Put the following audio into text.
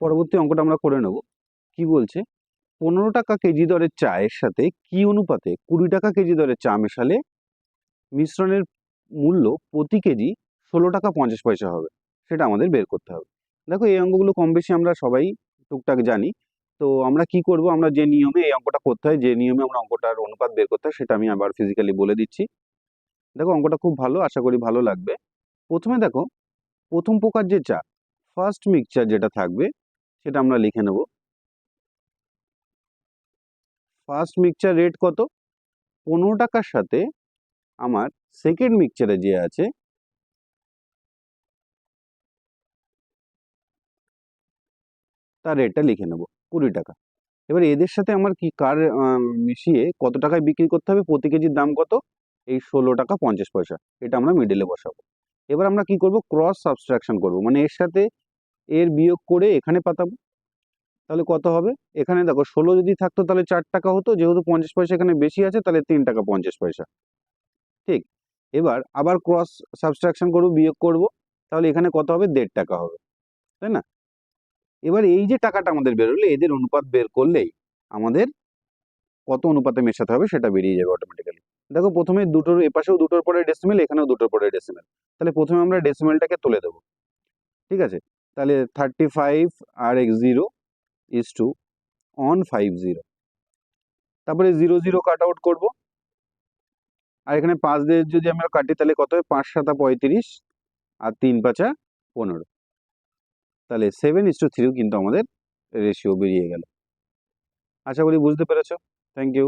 পরবর্তী অঙ্কটা আমরা করে নেব। কি বলছে? পনেরো টাকা কেজি দরের চায়ের সাথে কি অনুপাতে কুড়ি টাকা কেজি দরের চা মেশালে মিশ্রণের মূল্য প্রতি কেজি ষোলো টাকা পঞ্চাশ পয়সা হবে? সেটা আমাদের বের করতে হবে। দেখো, এই অঙ্কগুলো কম বেশি আমরা সবাই টুকটাক জানি। তো আমরা কি করব? আমরা যে নিয়মে এই অঙ্কটা করতে হয়, যে নিয়মে আমরা অঙ্কটার অনুপাত বের করতে হয়, সেটা আমি আবার ফিজিক্যালি বলে দিচ্ছি। দেখো, অঙ্কটা খুব ভালো, আশা করি ভালো লাগবে। প্রথমে দেখো, প্রথম প্রকার যে চা ফার্স্ট মিক্সচার যেটা থাকবে সেটা আমরা লিখে নেব। ফার্স্ট মিক্সচার রেট কত? পনেরো টাকার সাথে আমার সেকেন্ড মিক্সচারে যে আছে, তার রেটটা লিখে নেব, কুড়ি টাকা। এবার এদের সাথে আমার কি কার মিশিয়ে কত টাকায় বিক্রি করতে হবে? প্রতি কেজির দাম কত? এই ষোলো টাকা পঞ্চাশ পয়সা। এটা আমরা মিডলে বসাবো। এবার আমরা কি করব? ক্রস সাবস্ট্রাকশন করব। মানে এর সাথে এর বিয়োগ করে এখানে পাতাবো। তাহলে কত হবে? এখানে দেখো, ষোলো যদি থাকতো তাহলে চার টাকা হতো। যেহেতু পঞ্চাশ পয়সা এখানে বেশি আছে, তাহলে তিন টাকা পঞ্চাশ পয়সা। ঠিক? এবার আবার ক্রস সাবস্ট্রাকশন করব, বিয়োগ করব। তাহলে এখানে কত হবে? দেড় টাকা হবে। তাই না? এবার এই যে টাকাটা আমাদের বেরোলো এদের অনুপাত বের করলেই আমাদের কত অনুপাতে মেশাতে হবে সেটা বেরিয়ে যাবে অটোমেটিক্যালি দেখো, প্রথমে দুটোর এপাশেও দুটোর পরে ডেসিমেল এখানেও দুটোর পরে ডেসিমেল তাহলে প্রথমে আমরা ডেসিমেলটাকে তুলে দেবো। ঠিক আছে? তাহলে thirty five R x zero is to one five zero তারপরে জিরো জিরো কাট আউট করব। আর এখানে পাঁচ দিয়ে যদি আমরা কাটি, তাহলে কত হয়? পাঁচ সাতা পঁয়ত্রিশ আর তিন পাঁচা পনেরো। তাহলে সেভেন ইস টু থ্রিও কিন্তু আমাদের রেশিও বেরিয়ে গেল। আশা করি বুঝতে পেরেছ। Thank you